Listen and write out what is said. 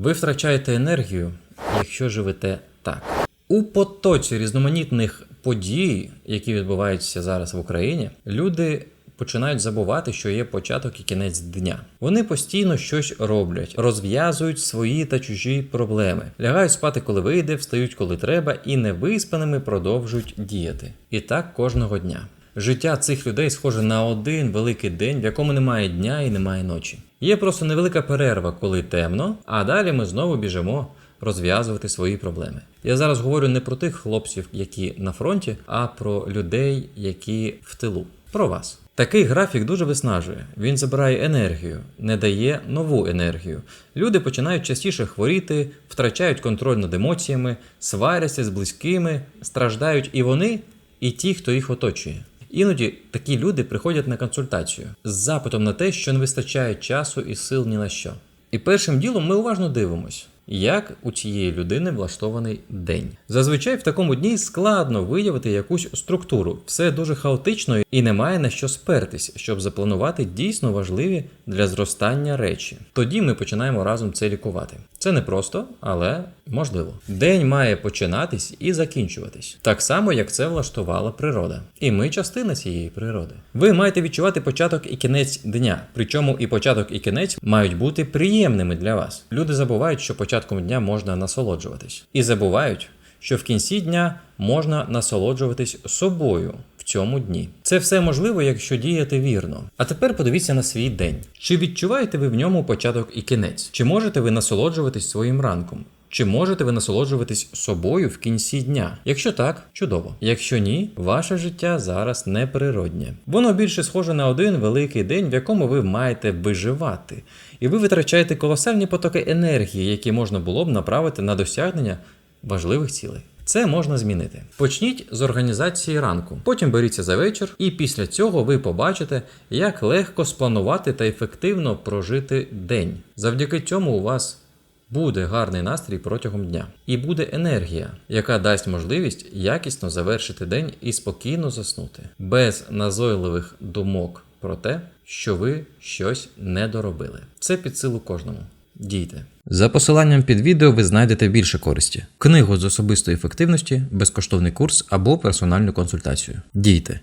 Ви втрачаєте енергію, якщо живете так. У потоці різноманітних подій, які відбуваються зараз в Україні, люди починають забувати, що є початок і кінець дня. Вони постійно щось роблять, розв'язують свої та чужі проблеми, лягають спати, коли вийде, встають, коли треба, і невиспаними продовжують діяти. І так кожного дня. Життя цих людей схоже на один великий день, в якому немає дня і немає ночі. Є просто невелика перерва, коли темно, а далі ми знову біжимо розв'язувати свої проблеми. Я зараз говорю не про тих хлопців, які на фронті, а про людей, які в тилу. Про вас. Такий графік дуже виснажує. Він забирає енергію, не дає нову енергію. Люди починають частіше хворіти, втрачають контроль над емоціями, сваряться з близькими, страждають і вони, і ті, хто їх оточує. Іноді такі люди приходять на консультацію з запитом на те, що не вистачає часу і сил ні на що. І першим ділом ми уважно дивимось, як у цієї людини влаштований день. Зазвичай в такому дні складно виявити якусь структуру, все дуже хаотично і немає на що спертись, щоб запланувати дійсно важливі для зростання речі. Тоді ми починаємо разом це лікувати. Це не просто, але можливо. День має починатись і закінчуватись, так само як це влаштувала природа. І ми частина цієї природи. Ви маєте відчувати початок і кінець дня. Причому і початок, і кінець мають бути приємними для вас. Люди забувають, що початком дня можна насолоджуватись, і забувають, що в кінці дня можна насолоджуватись собою цьому дні. Це все можливо, якщо діяти вірно. А тепер подивіться на свій день. Чи відчуваєте ви в ньому початок і кінець? Чи можете ви насолоджуватись своїм ранком? Чи можете ви насолоджуватись собою в кінці дня? Якщо так, чудово. Якщо ні, ваше життя зараз неприроднє. Воно більше схоже на один великий день, в якому ви маєте виживати. І ви витрачаєте колосальні потоки енергії, які можна було б направити на досягнення важливих цілей. Це можна змінити. Почніть з організації ранку, потім беріться за вечір, і після цього ви побачите, як легко спланувати та ефективно прожити день. Завдяки цьому у вас буде гарний настрій протягом дня, і буде енергія, яка дасть можливість якісно завершити день і спокійно заснути, без назойливих думок про те, що ви щось не доробили. Це під силу кожному. Дійте. За посиланням під відео ви знайдете більше користі: книгу з особистої ефективності, безкоштовний курс або персональну консультацію. Дійте.